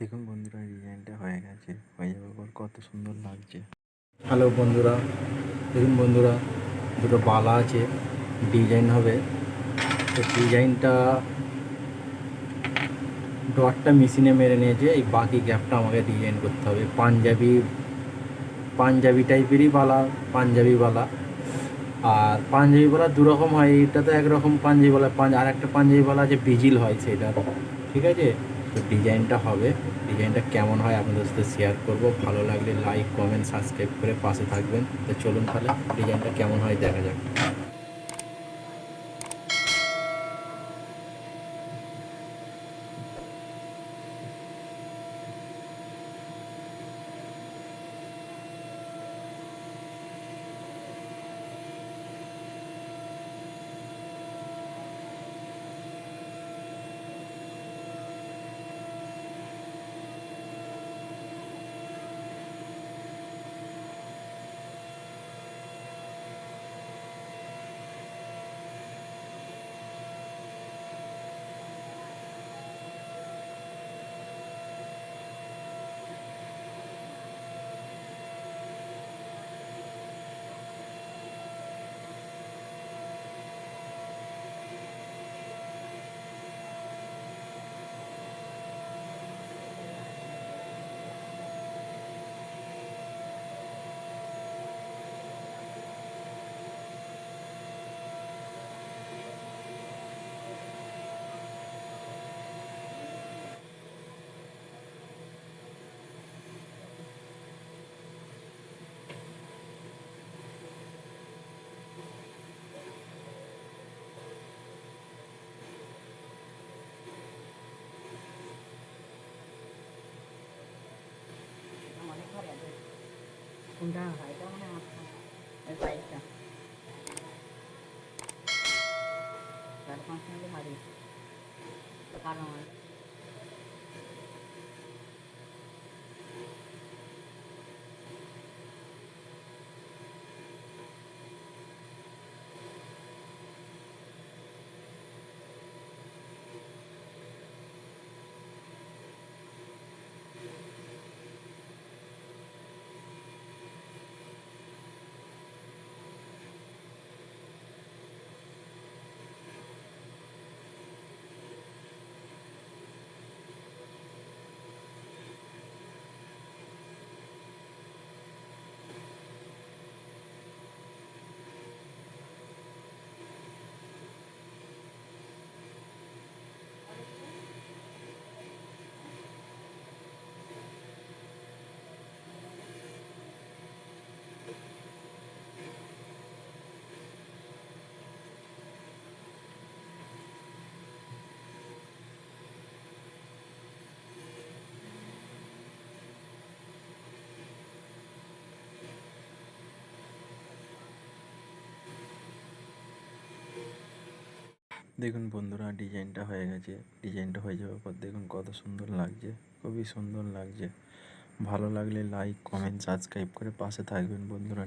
দেখুন বন্ধুরা, ডিজাইনটা হয়ে গেছে। হয়ে যাওয়ার পর কত সুন্দর লাগছে। হ্যালো বন্ধুরা, দেখুন বন্ধুরা, দুটো বালা আছে, ডিজাইন হবে। তো ডিজাইনটা ডটটা মেশিনে মেরে নিয়েছে, এই বাকি গ্যাপটা আমাকে ডিজাইন করতে হবে। পাঞ্জাবি পাঞ্জাবি টাইপেরই বালা, পাঞ্জাবি বালা। আর পাঞ্জাবি বালা দু রকম হয়, এইটা তো একরকম পাঞ্জাবি বালা, পাঞ্জ আর একটা পাঞ্জাবি বালা আছে, বিজিল হয় সেটা। ঠিক আছে? তো ডিজাইনটা হবে। ডিজাইনটা কেমন হয় আপনাদের সাথে শেয়ার করব। ভালো লাগলে লাইক কমেন্ট সাবস্ক্রাইব করে পাশে থাকবেন। তো চলুন তাহলে, ডিজাইনটা কেমন হয় দেখা যাক। কোনটা হয় সাইজটা চার পাঁচ মিনিট হারিয়েছে কারণ দেখুন বন্ধুরা, ডিজাইনটা হয়ে গেছে। ডিজাইনটা হয়ে যাওয়ার পর দেখুন কত সুন্দর লাগছে, খুবই সুন্দর লাগছে। ভালো লাগলে লাইক কমেন্ট সাবস্ক্রাইব করে পাশে থাকবেন বন্ধুরা।